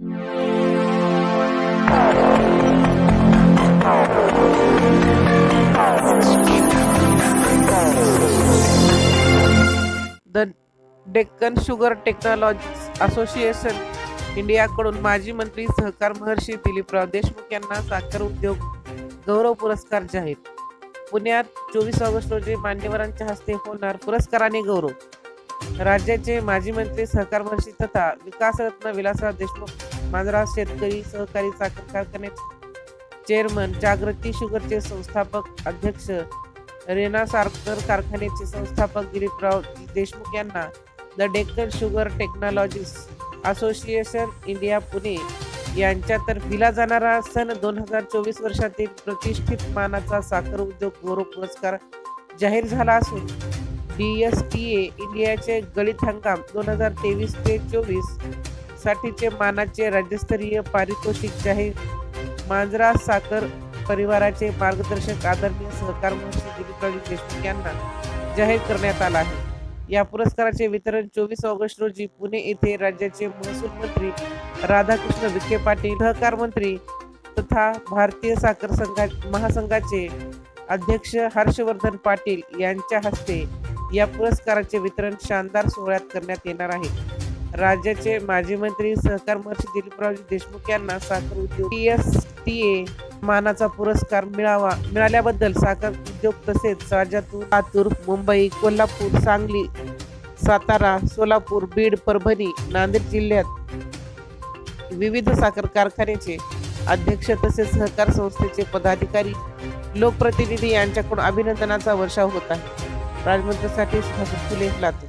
The Deccan sugar technology association इंडियाकडून माजी मंत्री सहकार महर्षी दिलीपराव देशमुख यांना साखर उद्योग गौरव पुरस्कार जाहीर. पुण्यात चोवीस ऑगस्ट रोजी मान्यवरांच्या हस्ते होणार पुरस्काराने गौरव. राज्याचे माजी मंत्री सहकार महर्षी तथा विकासरत्न विलासराव देशमुख मांजरा शेतकरी सहकारी साखर कारखान्याचे चेअरमन जागृती शुगरचे संस्थापक अध्यक्ष रेना साखर कारखान्याचे संस्थापक दिलीपराव देशमुख यांना the Deccan sugar technologies association India Pune यांच्यातर्फे दिला जाणारा सन दोन हजार चोवीस वर्षातील प्रतिष्ठित मानाचा साखर उद्योग गौरव पुरस्कार जाहीर झाला असून डी एस टी ए इंडियाचे गळीत हंगाम दोन हजार तेवीस ते चोवीस साठीचे मानाचे राज्यस्तरीय पारितोषिक जाहीर. मांजरा साखर परिवाराचे मार्गदर्शक आदरणीय सहकार मंत्री दिलीपराव देशमुख यांना जाहीर करण्यात आला आहे. या पुरस्काराचे वितरण चोवीस ऑगस्ट रोजी पुणे येथे राज्याचे महसूल मंत्री राधाकृष्ण विखे पाटील सहकार मंत्री तथा भारतीय साखर संघा महासंघाचे अध्यक्ष हर्षवर्धन पाटील यांच्या हस्ते या पुरस्काराचे वितरण शानदार सोहळ्यात करण्यात येणार आहे. राज्याचे माजी मंत्री सहकार मंत्री दिलीपरावजी देशमुख यांना साखर उद्योग टी एस टी ए मानाचा पुरस्कार मिळावा मिळाल्याबद्दल साखर उद्योग तसेच राज्यातून लातूर मुंबई कोल्हापूर सांगली सातारा सोलापूर बीड परभणी नांदेड जिल्ह्यात विविध साखर कारखान्याचे अध्यक्ष तसेच सहकार संस्थेचे पदाधिकारी लोकप्रतिनिधी यांच्याकडून अभिनंदनाचा वर्षाव होत आहे. राजमंत्र्यांसाठी सुधाकर फुले लातूर.